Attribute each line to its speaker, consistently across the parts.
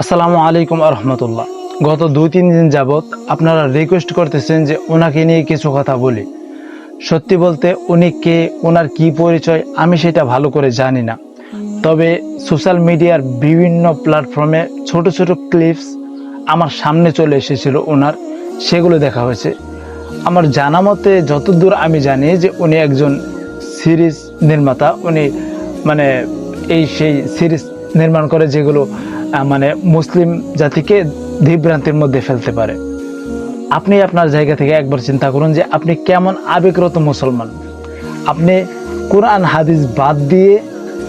Speaker 1: আসসালামু আলাইকুম রহমতুল্লাহ। গত দুই তিন দিন যাবৎ আপনারা রিকোয়েস্ট করতেছেন যে ওনাকে নিয়ে কিছু কথা বলি। সত্যি বলতে উনি কে, ওনার কি পরিচয়, আমি সেটা ভালো করে জানি না। তবে সোশ্যাল মিডিয়ার বিভিন্ন প্ল্যাটফর্মে ছোট ছোট ক্লিপস আমার সামনে চলে এসেছিল ওনার, সেগুলো দেখা হয়েছে। আমার জানা মতে যতদূর আমি জানি যে উনি একজন সিরিজ নির্মাতা, উনি মানে এই সেই সিরিজ নির্মাণ করে যেগুলো মানে মুসলিম জাতিকে বিভ্রান্তির মধ্যে ফেলতে পারে। আপনি আপনার জায়গা থেকে একবার চিন্তা করুন যে আপনি কেমন আবেগরত মুসলমান। আপনি কোরআন, হাদিস বাদ দিয়ে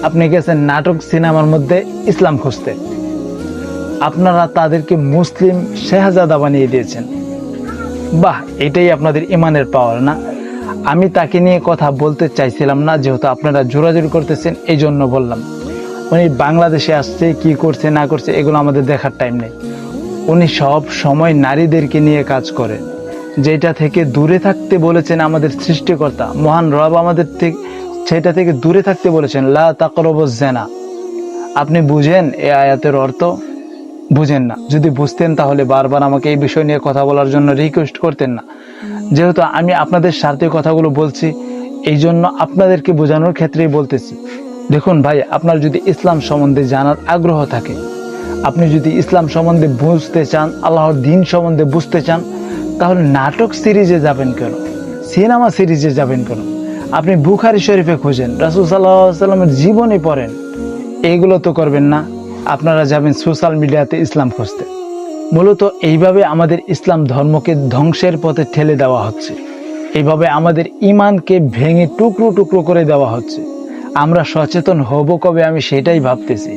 Speaker 1: আপনি গেছেন নাটক, সিনেমার মধ্যে ইসলাম খুঁজতে। আপনারা তাদেরকে মুসলিম শেহজাদা বানিয়ে দিয়েছেন। বাহ, এটাই আপনাদের ইমানের পাওয়ার না? আমি তাকে নিয়ে কথা বলতে চাইছিলাম না, যেহেতু আপনারা জোরাজোরি করতেছেন এই জন্য বললাম। উনি বাংলাদেশে আসছে, কি করছে, না করছে, এগুলো আমাদের দেখার টাইম নেই। উনি সব সময় নারীদেরকে নিয়ে কাজ করেন। যেটা থেকে দূরে থাকতে বলেছেন আমাদের সৃষ্টিকর্তা, মহান রব আমাদের থেকে সেটা থেকে দূরে থাকতে বলেছেন, লা তাকরব জেনা আপনি বুঝেন এ আয়াতের অর্থ? বুঝেন না। যদি বুঝতেন তাহলে বারবার আমাকে এই বিষয় নিয়ে কথা বলার জন্য রিকোয়েস্ট করতেন না। যেহেতু আমি আপনাদের স্বার্থে কথাগুলো বলছি এই জন্য আপনাদেরকে বোঝানোর ক্ষেত্রেই বলতেছি। দেখুন ভাই, আপনার যদি ইসলাম সম্বন্ধে জানার আগ্রহ থাকে, আপনি যদি ইসলাম সম্বন্ধে বুঝতে চান, আল্লাহর দিন সম্বন্ধে বুঝতে চান, তাহলে নাটক সিরিজে যাবেন কেন? সিনেমা সিরিজে যাবেন কেন? আপনি বুখারি শরীফে খুঁজেন, রাসুল সাল্লাহ সাল্লামের জীবনী পড়েন। এইগুলো তো করবেন না, আপনারা যাবেন সোশ্যাল মিডিয়াতে ইসলাম খুঁজতে। মূলত এইভাবে আমাদের ইসলাম ধর্মকে ধ্বংসের পথে ঠেলে দেওয়া হচ্ছে। এইভাবে আমাদের ইমানকে ভেঙে টুকরো টুকরো করে দেওয়া হচ্ছে। আমরা সচেতন হব কবে আমি সেটাই ভাবতেছি।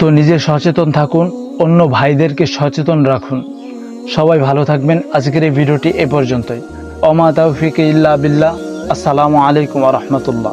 Speaker 1: তো নিজে সচেতন থাকুন, অন্য ভাইদেরকে সচেতন রাখুন। সবাই ভালো থাকবেন। আজকের এই ভিডিওটি এ পর্যন্তই। অমা তৌফিক ইল্লা বিল্লাহ। আসসালামু আলাইকুম রহমতুল্লাহ।